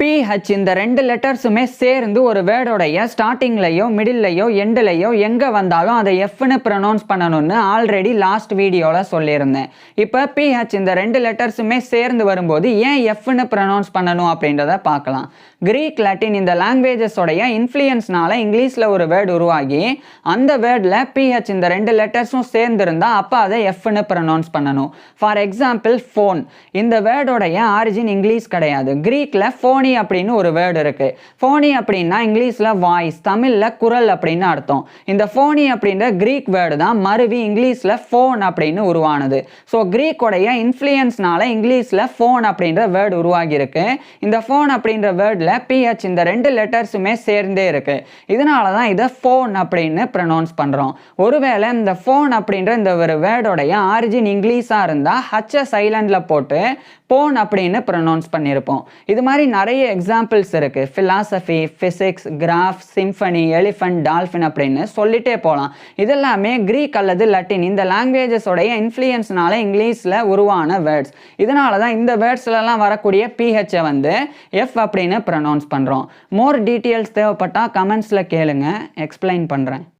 PH இந்த ரெண்டு லெட்டர்ஸுமே சேர்ந்து ஒரு வேர்டோடைய ஸ்டார்டிங்லையோ மிடில்லையோ எண்டுலையோ எங்கே வந்தாலும் அதை எஃப்னு ப்ரொனவுன்ஸ் பண்ணணும்னு ஆல்ரெடி லாஸ்ட் வீடியோவில் சொல்லியிருந்தேன். இப்போ பிஹெச் இந்த ரெண்டு லெட்டர்ஸுமே சேர்ந்து வரும்போது ஏன் எஃப்னு ப்ரொனவுன்ஸ் பண்ணணும் அப்படின்றத பார்க்கலாம். கிரீக் லட்டின் இந்த லாங்குவேஜஸோடைய இன்ஃப்ளூயன்ஸ்னால இங்கிலீஷில் ஒரு வேர்டு உருவாகி அந்த வேர்டில் பிஹெச் இந்த ரெண்டு லெட்டர்ஸும் சேர்ந்துருந்தா அப்போ அதை எஃப்னு ப்ரொனவுன்ஸ் பண்ணணும். ஃபார் எக்ஸாம்பிள் ஃபோன் இந்த வேர்டோடைய ஆரிஜின் இங்கிலீஷ் கிடையாது. கிரீக்கில் ஃபோன் அப்படின்னு ஒரு வேர்டு இருக்கு. ஃபோனி அப்படின்னா இங்கிலீஷில் வாய்ஸ் தமிழில் குரல் அப்படின்னு அர்த்தம். இந்த ஃபோனி அப்படின்ற கிரீக் வேர்டு தான் மருவி இங்கிலீஷில் ஃபோன் அப்படின்னு உருவானது. ஸோ கிரீக்கோடைய இன்ஃப்ளூயன்ஸ்னால இங்கிலீஷில் ஃபோன் அப்படின்ற வேர்டு உருவாகியிருக்கு. இந்த ஃபோன் அப்படின்ற வேர்டில் பிஹெச் இந்த ரெண்டு லெட்டர்ஸுமே சேர்ந்தே இருக்கு. இதனால தான் இதை ஃபோன் அப்படின்னு ப்ரனௌன்ஸ் பண்ணுறோம் ஒருவேளை இந்த ஃபோன் அப்படின்ற இந்த ஒரு வேர்டோடைய ஆரிஜின் இங்கிலீஷாக இருந்தால் ஹச்ச சைலண்டில் போட்டு போன் அப்படின்னு ப்ரனௌன்ஸ் பண்ணியிருப்போம். இது மாதிரி நிறைய நிறைய எக்ஸாம்பிள்ஸ் இருக்குது philosophy physics graph symphony elephant dolphin அப்படின்னு சொல்லிட்டே போகலாம் இதெல்லாமே க்ரீக் அல்லது லட்டின் இந்த லாங்குவேஜஸோடைய இன்ஃப்ளூயன்ஸ்னால இங்கிலீஷில் உருவான வேர்ட்ஸ் இதனால தான் இந்த வேர்ட்ஸ்லலாம் வரக்கூடிய பிஹெச்சை வந்து எஃப் அப்படின்னு ப்ரொனவுன்ஸ் பண்ணுறோம் மோர் டீட்டெயில்ஸ் தேவைப்பட்டால் கமெண்ட்ஸில் கேளுங்க. எக்ஸ்பிளைன் பண்ணுறேன்